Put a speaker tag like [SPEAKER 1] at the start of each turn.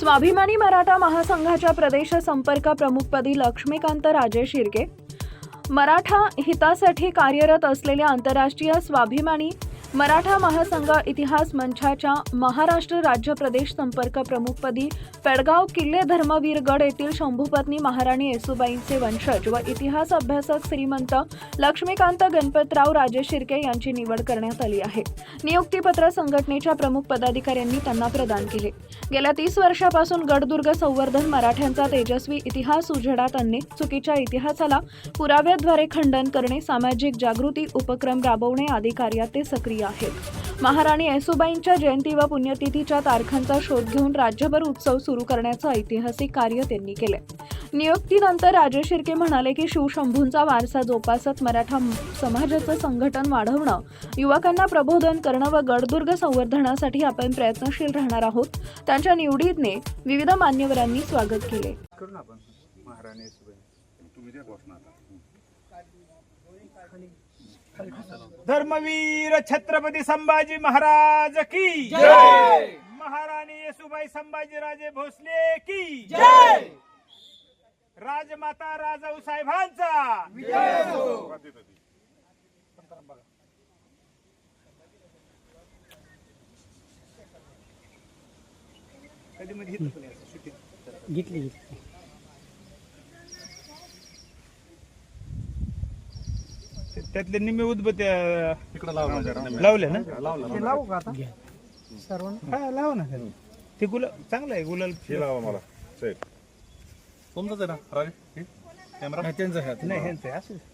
[SPEAKER 1] स्वाभिमानी मराठा महासंघाच्या प्रदेश संपर्क प्रमुखपदी लक्ष्मीकांत राजे शिर्के. मराठा हितासाठी कार्यरत असलेल्या आंतरराष्ट्रीय स्वाभिमानी मराठा महासंघ इतिहास मंचाच्या महाराष्ट्र राज्य प्रदेश संपर्क प्रमुखपदी पेडगाव किल्ले धर्मवीर गड येथील शंभूपत्नी महाराणी येसुबाईंचे वंशज व इतिहास अभ्यासक श्रीमंत लक्ष्मीकांत गणपतराव राजे शिर्के यांची निवड करण्यात आली आहे. नियुक्तीपत्र संघटनेच्या प्रमुख पदाधिकाऱ्यांनी त्यांना प्रदान केले. गेल्या तीस वर्षापासून गडदुर्ग संवर्धन मराठ्यांचा तेजस्वी इतिहास उजेडात आणणे चुकीच्या इतिहासाला पुराव्याद्वारे खंडन करणे सामाजिक जागृती उपक्रम राबवणे आदी कार्यात ते सक्रिय आहेत. महाराणी येसुबाईंच्या जयंती व पुण्यतिथीच्या तारखांचा शोध घेऊन राज्यभर उत्सव सुरू करण्याचं ऐतिहासिक कार्य त्यांनी केले. नियुक्तीनंतर राजे शिर्के म्हणाले की शिवशंभूंचा वारसा जोपासत मराठा समाजाचं संघटन वाढवणं युवकांना प्रबोधन करणं व गडदुर्ग संवर्धनासाठी आपण प्रयत्नशील राहणार आहोत. त्यांच्या निवडीने विविध मान्यवरांनी स्वागत केले.
[SPEAKER 2] महाराणी
[SPEAKER 3] धर्मवीर छत्रपती संभाजी महाराज की जय! महाराणी येसुबाई संभाजीराजे भोसले की जय! राजमाता राजाऊ साहेबांचा कधी मध्ये घेतलं कोणी असं सुट्टीत?
[SPEAKER 4] घेतली घेतली
[SPEAKER 3] ते- त्यातले निम्मे उदबत्या लावले ना?
[SPEAKER 4] ते लावू का आता? सर्व
[SPEAKER 3] हा लावा ना ते गुलाल चांगलं आहे गुलाल.
[SPEAKER 2] हे लावा मला. साहेब तुमचंच आहे ना राजे हे? कॅमेरा?
[SPEAKER 4] त्यांचं हात
[SPEAKER 3] नाही ह्यांचं आहे, असू. दे.